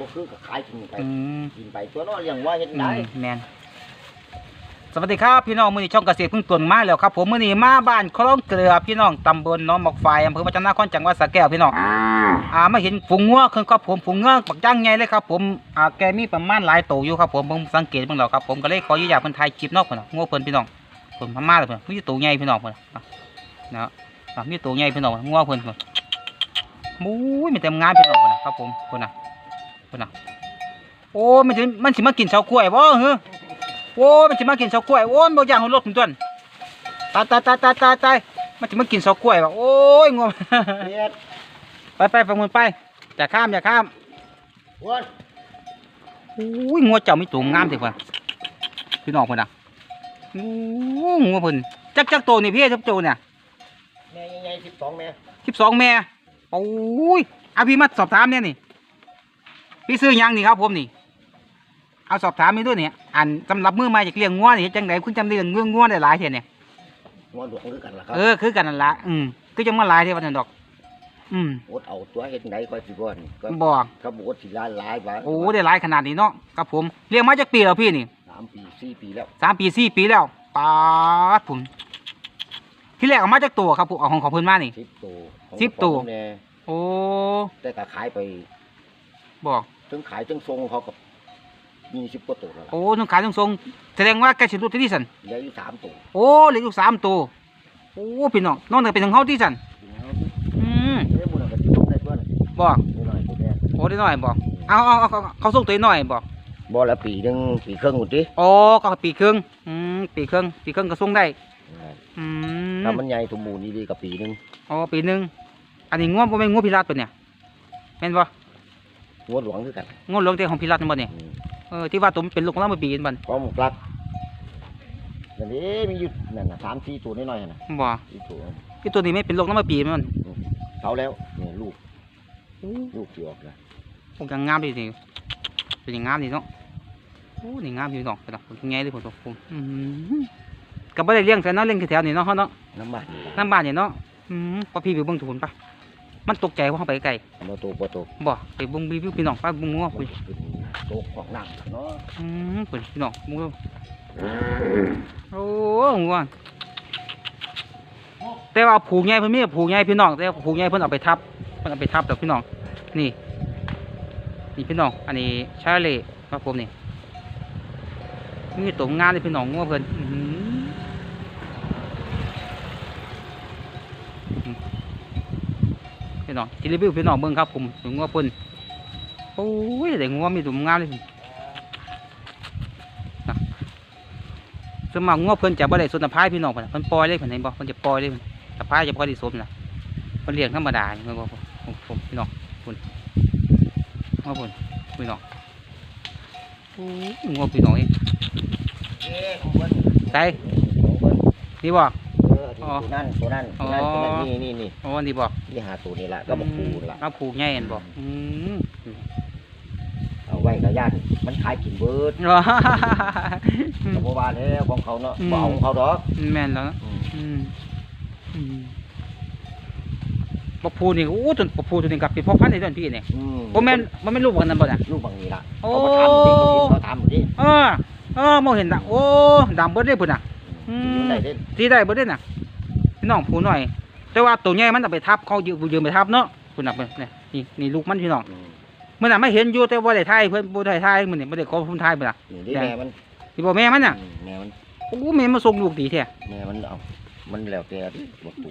บ่คือก็ขายกินไป อืมกินไปตัวน้อเลี้ยงว่าเฮ็ดอืได้มแมนสวัสดีครับพี่น้องมื้อนี้ช่องเกษตรพึ่งตวนมาแล้วครับผมมื้อนี้มาบ้านคลองเกลือพี่น้องตำบลหน้องหมอกไฟอำเภอมาจันทนครจังหวัดสระแก้วพี่น้องอ่ามาเห็นฝูงงัวคือครับผมฝูงงัวบักย่างใหญ่เลยครับผมอ่าแกมีประมาณหลายโตวอยู่ครับผมผมสังเกตเบิ่งแล้วครับผมก็เลยขออนุญาตเพิ่นถ่ายคลิปเนอกเพิ่นน่ะงัวเพิ่นพี่น้องเพิ่นพม่าเลยเพิ่นมีตัวใหญ่พี่น้องเพิ่นน่ะนะครับอะมีตัวใหญ่พี่น้องงัวเพิ่นเพิ่นมู้ยมีแต่งานพี่น้องเพิ่นน่ะครับผมเพิ่นน่ะเพิ่นน่ะโอ้มันสิมันสิมากินเฉากล้วยบ่เหรอโอ้ยมันจะมากินเสากล้วยโอ้ยบ่อย่างของรถผมต้นตายตายตายตายตายตายมันจะมากินเสากล้วยว่ะโอ้ยงวเฮ็ดไปไปฟังมันไปอย่าข้ามอย่าข้ามอ้วนโอ้ยงัวเจ้ามีตัวงามสิเพิ่นพี่น้องเพิ่นน่ะโอ้งัวเพิ่นจักจักโตวนี่พี่จักโตวเนี่ยแม่ใหญ่ๆ12แม่สิบสองแม่โอ้ยเอาพี่มาสอบถามเนี่ยนี่ พี่ซื้อหยังนี่ครับผมนี่ เอาสอบถามมีด้วยเนี่ยอันสำหรับมือใหมาจากเลี้ยงงัวนี่เฮ็ดจังไดคุณจำได้เรื่องเรื่องงัวได้หลายเท่ยเนี่ยงัวหลวงคือกันล่ะครับเออคือกันนั่นละอืมคือจังมาหลายเท่วันนั้นดอก อืมอดเอาตัวเฮ็ดไหนก็สิบ่นก็บอกเขาบอกว่าสิหลายหลายบาทโอ้ได้หลายขนาดนี้เนาะครับผมเลี้ยงมาจากปีแล้วพี่นี่สามปีสี่ปีแล้วสามปีสี่ปีแล้วปาดผมที่แรกเอามาจากตัวครับผมเอาของของเพิ่นมานี่สิบตัวของสิบตัวของแม่โอ้แต่ก็ขายไปบอก ถึงขายถึงทรงเขากับมีสิบกว่าตัวแล้วล่ะโอ้ต้องขายต้องทรงแสดงว่าแกสิรู้ที่สันเหลืออยู่สามตัวโอ้เหลืออยู่สามตัวโอ้พี่น้องน้องเนี่ยเป็นของเขาที่สันอืมเอ้ยบุญกับที่ลงได้เพื่อนบอกนิดหน่อยตัวแม่โอ้ได้หน่อยบอกเอาเอาเอาเอาเขาส่งตัวหน่อยบอกบ่ละปีหนึงปีครึ่งหมดดิโอ้ก็ปีครึ่งอืมปีครึ่งปีครึ่งก็ส่งได้อืมถ้ามันใหญ่สมบูรณ์ดีๆกับปีหนึงอ๋อปีหนึ่งอันนี้ง่วงบ่แม่นง่วงพิรัตตัวเนี่ยแม่นบ่ งัวหลวงคือกันง่วงหลวงแต่ของพิรัตนั่นบ่เนี่ยอืมเออที่ว่าตัวมันเป็นลูกของเราเมื่อปีนั่นบ่พร้อมกลักนั่นนี่มีอยู่นั่นน่ะสามสี่ตัวน้อยๆน่ะบ่สี่ตัวที่ตัวนี้ไม่เป็นลูกเราเมื่อปีมันเขาแล้วนี่ลูกลูกที่ออกแล้วคงจะงามดีนี่เป็นอย่างงามดีเนาะโอ้นี่งามดีเนาะเป็นผมง่ายเลยผมตัวผมอืมก็บ่ได้เลี้ยงแต่เนาะเลี้ยงแถวๆนี่เนาะเฮาเนาะน้ำบาดนี่ล่ะน้ำบ้านนี่เนาะอืมพอพี่ไปเบิ่งทุนปะ มันตกใจว่าเฮาไปไกลบ่โตบ่โตบ่ไปเบิ่งรีวิวพี่น้องไปเบิ่งงัวคุยโตของน้ำเนาะอืมเพิ่นพี่น้องมึงดูโอ้งัวแต่ว่าผูกใหญ่เพิ่นมีผูกใหญ่พี่น้องแต่ว่าผูกใหญ่เพิ่นเอาไปทับเพิ่นเอาไปทับแต่พี่น้องนี่นี่พี่น้อง อันนี้ชาเล่ครับผมนี่มีตัวงานเลยพี่น้องงัวเพิ่นอื้อหือพี่ น้องจิรีวิวพี่น้องเบิ่งครับผมถึงงัวเพิ่นโอ้ยแต่งัวมีตัวงามเลยสวนมัครงัวเพิ่นจะบ่ได้สนตะไคร้พี่น้องเพิ่นน่ะเพิ่นปล่อยเลยเพิ่นเห็นบ่เพิ่นจะปล่อยเลยเพิ่นตะไคร้จะบ่ค่อยได้สมน่ะเพิ่นเลี้ยงธรรมดาเพิ่นบ่ผมผมพี่น้องคุณงัวเพิ่นพี่น้องโอ้ยงัวพี่น้องเองเอ้ของเพิ่นใส่ของเพิ่นนี่บ่เออที่ตัวนั่นตัวนั่นตัวนั่นอ๋อตัวนั่นนี่นี่นี่โอ้นี่บ่ที่หาตัวนี่ละก็มาคูละเอาผูกใหญ่เห็นบ่อืมเอาไว้กับญาติมันขายกินเบิดว้าก็บ่ว่าแล้วของเขาเนาะอืมบ่เอาของเขาดอกแม่นแล้วอืมอืมอืมบักผูนี่โอ้จนบักผูตัวนี้กลับเป็นพ่อพันธุ์ในต้นพี่นี่อืมบ่แม่นบ่แม่นลูกกันนั่นบ่น่ะลูกบางนี้ล่ะโอ้เขาถามดิเขาถามดิเออเออมองเห็นนะโอ้ดำเบิดได้พุ่นน่ะอืมอยู่ไหนเด้ตีได้เบิดได้น่ะพี่ น้องผูหน่อย แต่ว่าตัวใหญ่มันเอาไปทับเขายืมยืมไปทับเนาะพุ่นน่ะเพิ่นนี่นี่นี่ลูกมันพี่น้องอืมเมื่อน่ะไม่เห็นอยู่แต่บ่ได้ถ่ายเพิ่นบ่ได้ถ่ายมื้อนี้บ่ได้ขอผมถ่ายพุ่นน่ะนี่ดิแม่มันสิบ่แม่มันน่ะอืมแม่มันโอ้แม่มาส่งลูกดีแท้แม่มันเอามันแล้วแต่ดิบ่ตู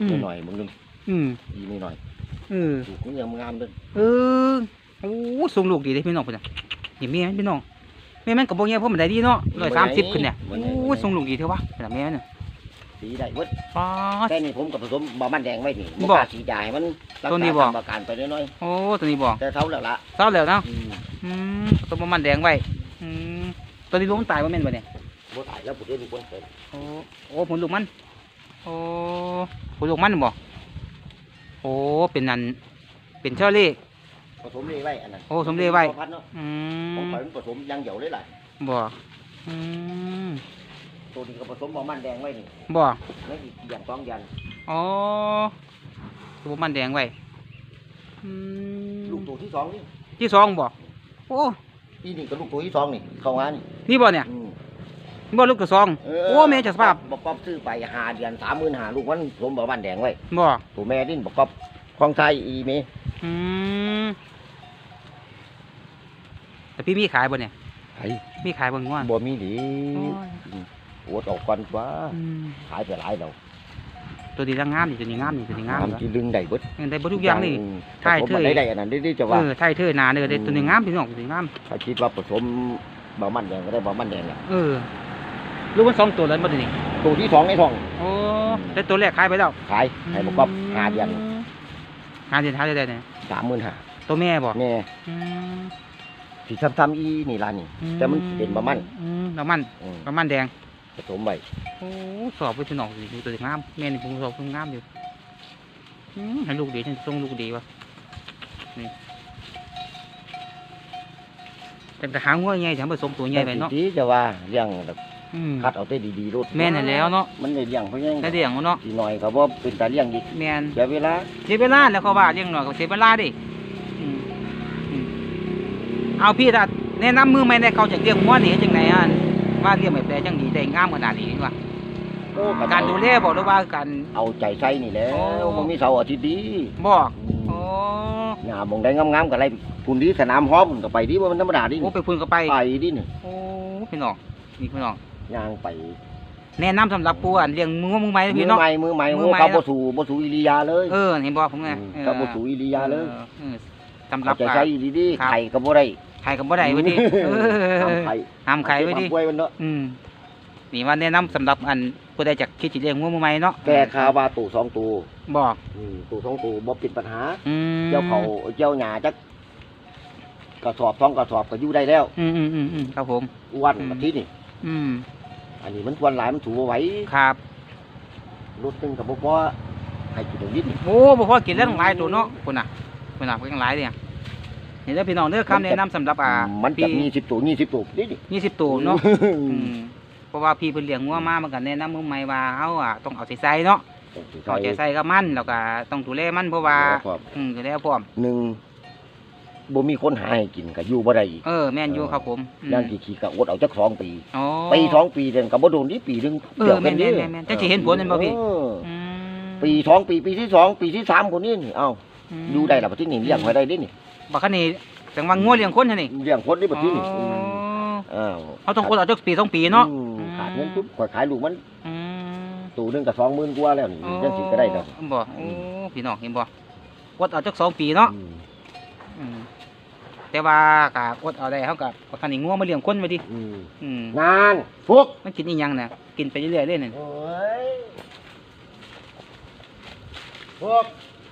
อืมหน่อยๆมึงนึงอืมอีนี่หน่อยเออถูกมันยังงามเด้อเออโอ้ส่งลูกดีเด้พี่น้องพุ่นน่ะนี่แม่มันพี่น้องแม่มันก็บ่ใหญ่เพราะมันได้ดีเนาะ130ขึ้นเนี่ยโอ้ส่งลูกดีเท่าวะพุ่นน่ะแม่มันน่ะ สีได้เบิดป๊าดแต่นี่ผมกับผสมบามันแดงไว้นี่บ่บ่กล้าสีจ่ายมันรักตัวนี้ษาบ่ ตามอาการไปน้อยโอ้ตัวนี้บ่ๆแต่เท่าแล้วล่ะเศร้าแล้วเนาะอืมอืมตัวมันแดงไว้อืมตัวนี้ลูกมันตายว่าแม่นบ่เนี่ยบ่ตายแล้วผู้เดียวมีคนเกิดโอ้โอ้ผลลูกมัน โอ้ผลลูกมันบ่โอ้เป็นนันเป็นเชอรี่ ผสมนี่ไว้อันนั้นโอ้ผสมนี่ไว้พอพัดเนาะอืของมข่อยมันผสมอยังเดียวเลยล่ะบ่อืม ตัวนี้ก็ผสมบามันแดงไว้นี่บ่ไม่อีกอย่างสองยันอ๋อตัวมันแดงไว้อืมลูกตัวที่สองนี่ที่สองบ่โอ้อีนี่ก็ลูกตัวที่สองนี่เข้างานนี่นี่บ่เนี่ยอืมนี่บ่ลูกกระซองเโอ้แม่จะสภาพบอกก๊อฟซื้อไปหาเดือนสามหมื่นหาลูกมันสมบอกบ้านแดงไว้บ่ตัวแม่ดิ้นบอกก๊อฟของไทยอีเมอืมแต่พี่มีขายบ่เนี่ยไอ้มีขายบ่ง่วงบ่มีดี โอ้ยโอดออกก่อนว่าอืมขายไปหลายแล้วตัวนี้ละงามนี่ตัวนี้งามนี่ตัวนี้งามทำที่ลึงได้เบิดเออได้บ่ทุกอย่างนี่ใช่ผสมเท่ได้ได้อันนั้นได้จะเอว่าอไทยเธอหนาเด้อได้ตัวนี้งามพี่น้องตัวนี้งามถ้าคิดว่าผสมบะมันแดงก็ได้บะมันแดงแหละเออลูกมันสองตัวแล้วบ่ตัวนี้ตัวที่สองในท้องโอ้ได้ตัวแรกขายไปแล้วขายให้บอกก๊อฟหาเดือนหาเดือนหาเดือนได้เนี่ยสามหมื่นหาตัวแม่บ่แม่อืมที่ทำทำอีนี่ร้านนี่แต่มันเป็นบะมันอืมบะมันอืมบะมันแดง ผสมไว้โอ้สอบไปพี่น้องสิดูตัวงามแม่นี่ผมสอบเพิ่งงามอยู่อืมให้ลูกดีฉันส่งลูกดีวะนี่แต่แต่หางหัวใหญ่แถมผสมตัวใหญ่ไปเนาะที่จะว่าเลี้ยงแบบอืมคัดเอาแต่ดีๆรถแม่นนั่นแล้วเนาะมันได้เลี้ยงเพราะยังแต่เดี่ยงเนาะทีหน่อยก็บ่เป็นตาเลี้ยงอีกแม่นเสียเวลาเสียเวลาแล้วเขาว่าเลี้ยงหน่อยก็เสียเวลาดิอืมอืมเอาพี่ถ้าแนะนำมือใหม่ในเขาจะเลี้ยงหัวนี่เฮ็ดจังไงอะ ว่าเลี้ยงแบบใดจังดีได้งามขนาดนี้ดีกว่าโอ้การดูแลบอกเลยว่าการ เอาใจใส่นี่แหละโอ้บ่มีเสาร์อาทิตย์ดีบอกโอ้หน้าบ่งได้งามๆก็ไรคุณดีสนามฮอบก็ไปดีว่ามันธรรมดาดิโอ้ไปพุ่นก็ไปไปดินี่โอ้พี่น้องนี่พี่น้องย่างไป แนะนำสำหรับปูอันเลี้ยงมือมือไม้มืพี่อเนาะใหม่มือใหม่มืโอ้อใหม่ เขานะบ่สู่บ่สู่อิริยาเลยเออเห็นบอกผมไงอืมเออเขาบ่สู่อิริยาเลยออสำหรับเอาใจใส่ดีครับๆไข่ก็บ่ได้ ไข่กับบ่ได้ไว้ดิเออทำไข่ห้ามไข่ไว้ดิทำกล้วยมันเนาะอืมนี่ว่าแนะนำสำหรับอันผู้ใดจะคิดจะเลี้ยงมือมือไม้เนาะแก่คาวาตู่สองตู่บอกอืมตู่สองตู่บ่เป็นปัญหา อืมเจ้าเขาเจ้าหญ้าจักกระสอบสองกระสอบก็อยู่ได้แล้วอืมอืมอืมอืมครับผมวันอืมอาทิตย์นี่ อืมอันนี้มันวันหลายมันถูบ่ไหวครับ รถตึงกับบ่พอให้กินตรงนี้นี่โอ้บ่พอกินแล้วต้องหลายตัวเนาะคุณน่ะคุณน่ะเพิ่งหลายเนี่ย นี่เด้อพี่น้องเด้อคำแนะนำสำหรับอ่ามันจะพี่มีสิบตัวยี่สิบตัวนี่นี่ยี่สิบตัวเนาะอืมเพราะว่าพี่เพิ่นเลี้ยงงัวมามันก็แนะนำมือใหม่ว่าเฮาอะต้องเอาใจใส่เนาะเอาใจใส่กับมันแล้วก็ต้องดูแลมันเพราะว่าครับอืมดูแลพร้อมหนึ่งบ่มีคนหาให้กินก็อยู่บ่ได้อีกเออแม่นอยู่ครับผมอืมย่างกี่ขี่ก็อดเอาจักสองปีอ๋อปีสองปีเดือนก็บ่โดนนี่ปีหนึงเออแม่นแม่นแม่นแม่นจังสิเห็นผลนั่นบ่พี่เอออืมปีสองปีปีที่สองปีที่สามคนนี้นี่เอ้ามอยู่ได้ล่ะบัดนี้นี่เลี้ยงไว้ได้ดินี่ บักคันนี้จังว่างัวเลี้ยงคนใช่นี่เลี้ยงคนนี่บัดนี้นี่อ๋อมอ้าวเขาต้องคนเอาจักปีสองปีเนาะอืมขาดเงินปุ๊บก็ขายลูกมันอืมตัวหนึงก็20,000กว่าแล้วนี่อ๋อจังสิก็ได้แล้วบ่โอ้พี่น้องเห็นบ่อดเอาจักสองปีเนาะอืมอืมแต่ว่าก็อดเอาได้เฮาก็บักคันนี้งัวมาเลี้ยงคนไว้ดิอืมอืมงานพวกมันกินอีหยังน่ะกินไปเรื่อยๆเลยนั่นโอ้ยพวก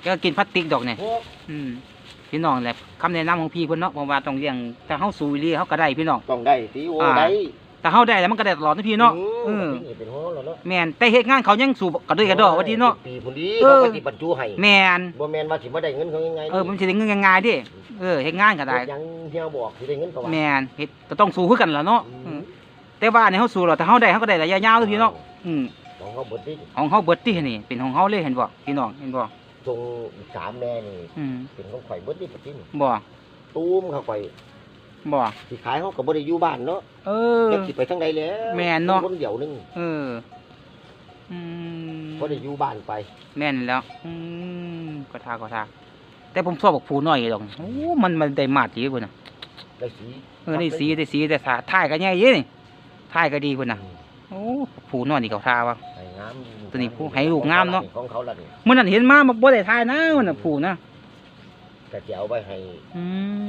ก็กินพลาสติกดอกเนี่ยพวกอืม พี่น้องแหละคำแนะนำของพี่เพิ่นเนาะเพราะว่าต้องเลี้ยงถ้าเฮาสูเรียเฮาก็ได้พี่น้อง ต้องได้ตีโออ่า ได้ถ้าเฮาได้แล้วมันก็ได้ตลอดนะพี่เนาะเออนี่เป็นหัวแล้วเนาะแม่นแต่เฮ็ดงานเขายังสูบกระด้วยกระดอกว่าดีเนาะ ปีพุ่นดีเออ เขาก็สิบรรจุให้แม่นบ่แม่นว่าสิมาได้เงินเขายังไงเออมันสิได้เงินง่ายๆเดิเออเฮ็ดงานก็ได้ ยังเฮียบอกสิได้เงินเขาว่า แม่นเฮ็ดก็ต้องสู้คือกันล่ะเนาะอือืมมแต่ว่าเนี่ยเฮาสู้แล้วถ้าเฮาได้เฮาก็ได้ระยะยาวเด้อพี่เนาะอืม ของเขาเบิดดิของเฮาเบิดที่นี่เป็นของเฮาเลยเห็นบ่พี่น้องเห็นบ่ ทรงสามแม่นี่อืมเป็นของข่อยเบิดดิปัจจุบันบ่ตูมเขาข่อยบ่สิขายเขาก็บ่ได้อยู่บ้านเนาะเออจักสิไปทางใดแล้วแม่นเนาะ คนเดียวหนึงเอออืมบ่ได้อยู่บ้านไปแม่นแล้วอืมก็ทาก็ทาแต่ผมชอบบอกผูน้อยดอกโอ้มันมันได้มาดดีพุ่นน่ะได้สีเออได้สีได้สีได้สาท่ายก็ใหญ่เยอะนี่ท่ายก็ดีพุ่นน่ะอืมโอ้ผูน้อยนี่เขาทาวะให้งาม ตัวนี้ผู้ให้ลูกงามเนาะ ของเขาล่ะนี่มื้อนั้นเห็นมาบ่ได้ท่ายนะมันน่ะผูนะก็สิเอาไปให้อื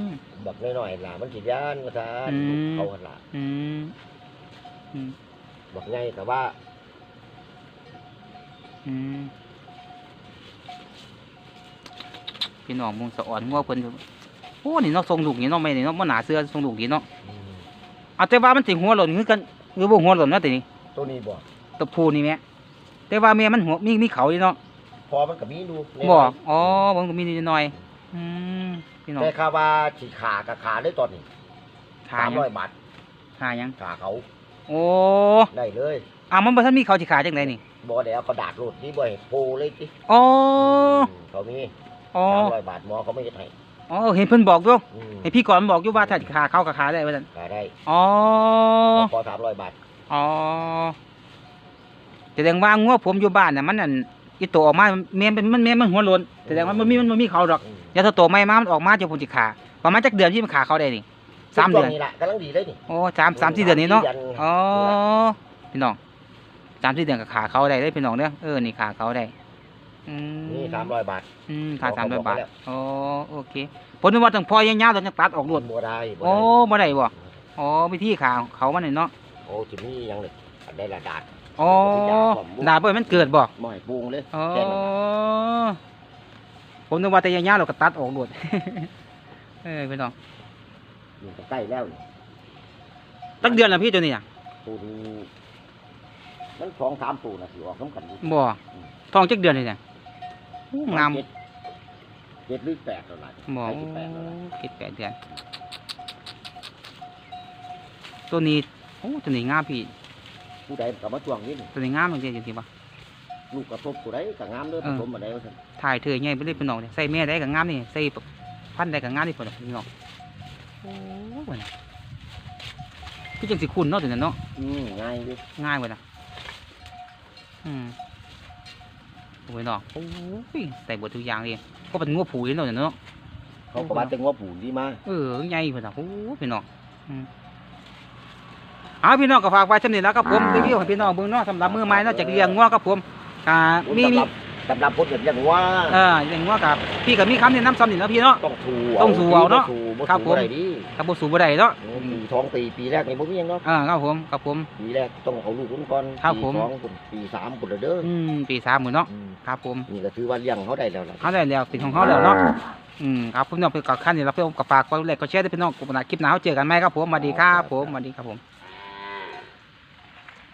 ม บักน้อยๆล่ะมันสิย่านว่าซั่นอืม เขาหั่นล่ะอืมอืมบักใหญ่ก็ว่าอืมพี่น้องมุงสะอ่อนงัวเพิ่นโอ้นี่เนาะทรงลูกนี่เนาะแม่นี่เนาะบ่หนาเสื้อทรงลูกนี่เนาะอืมเอาแต่ว่ามันสิหัวหล่นคือกันหรือบ่หัวหล่นเนาะแต่นี่ตัวนี้บ่ตัวผู้นี่แม่ แต่ว่าแม่มันหัวมีมีเขาอยู่เนาะพอมันก็มีดูในบ่นั้นอ๋อมันก็มีนิดหน่อย อืมพี่น้องแต่ค่าว่าสิขาก็ขาได้ตอนนี้ทายัง300บาททายัง ขาเขาโอ้ได้เลยอ่ามันบ่ทันมีเขาสิขาจังไดนี่บ่ได้เอากระดาษโลดนี่บ่ให้โปเลยติอ๋อมเขามีอ๋อ300บาทหมอเขาไม่เฮ็ดให้ออ๋อเห็นเพิ่นบอกอยู่อืมเห็นพี่ก่อนบอกอยู่ว่าถ้าขาเข้ากับขาได้ว่าซั่นขายได้อ๋อพอสามร้อยบาท อ๋อ แสดงว่างัวผมอยู่บ้านน่ะมันนั่นอีโตออกมาแม่นเป็นมันแม่นมันหัวโลนแสดงว่ามันมีมันบ่มีเขาดอกอืมอย่าถ้าโตไม่มามันออกมาจะพุ่นสิขาประมาณจักเดือนที่มันขาเขาได้นี่สามเดือนช่วงนี้แหละกำลังดีเลยนี่โอ้สามสามสี่เดือนนี้เนาะสามสี่ดือ๋อพี่น้องสามสี่เดือนกับขาเขาได้ได้พี่น้องเด้อเออนี่ขาเขาได้อืมนี่สามร้อยบาทอืมขาบอกสามร้อยบอกบาทไปแล้วอ๋อโอเคผมนึกว่าตั้งพอยาวๆตอนจะตัดออกรวดบัวได้บัวโอ้ได้บ่ได้บ่อ๋อวิธีขาเขามันนี่เนาะโอ้จิมียังเลยได้ละดาดอ๋อดาบบ่ให้มันเกิดบ่หม้อยปรุงเลยอ๋อแค่นั้นผมนึกว่าแต่ยาวๆเราก็ตัดออกรวดเออพี่น้องอยู่ใกล้แล้วนี่ตั้งเดือนแล้วพี่ตัวนี้อะตูนี้มันสองสามตูนะสิออกน้ำกันอยู่บ่ท้องจักเดือนเลยเนี่ยงาม เจ็ดเจ็ดหรือแปดเท่าไหร่บ่ใกล้สิบแปดแล้วล่ะคิดแปดเดือน ตัวนี้ โอ้ ตัวนี้งามพี่ ผู้ใดกับมาจ้วงนี่นี่ตัวนี้งามจริงๆจริงๆป่ะลูกกระทบผู้ใดกับงามเลยเอผอสมมาได้ว่าซั่นถ่ายเธอใหญ่ไปเลยพี่น้องเนี่ยใส่แม่ได้กับงามนี่ใส่พันได้กับงามนี่พี่น้องพี่น้องโอ้ยพี่จังสิคุณเนาะตัวนั้นเนาะอืมง่ายเลยง่ายเว้ยนะอืมโอ้ยน้องโอ้ยใส่เบดทุกอย่างเลยก็เป็นงัวผูเลยเนาะเนาะเขาก็ว่าแต่งว่าผูดีมาเออใหญ่เพิ่นน่ะโอ้พี่น้องอืม เอาพี่น้องก็ฝากไว้สำนี้แล้วครับผมรีวิวให้พี่น้องเบิ่งเนาะสำหรับมือใหม่เนาะจากเลี้ยงงัวครับผมอ่ามีมีสำหรับคนเกิดอย่างว่าเออเลี้ยงงัวกับพี่ก็มีคำแนะนำซ้ำนี่เนาะพี่เนาะต้องถูต้องสู่เอาเนาะถูบ่ครับถูผมอะไรดีถ้าบ่สูบ่ได้เนาะปีสองปีปีแรกนี่บ่มีหยังเนาะอ่าครับผมครับผมปีแรกต้องเอาลูกคนก่อนครับปีผมสองคนปีสามคนละเด้ออืมปีสามหมื่นเนาะอืมครับผมนี่ก็ถือว่าเลี้ยงเขาได้แล้วล่ะเขาได้แล้วเป็นของเขาแล้วเนาะอืมครับพี่น้องเพื่อกับขั้นนี้เราเพื่อกับฝากกดไลค์กดแชร์ด้วยพี่น้องกลุ่มหน้าคลิปหน้าเขาเจอกันไหมครับผมสวัสดีครับผมสวัสดีครับผม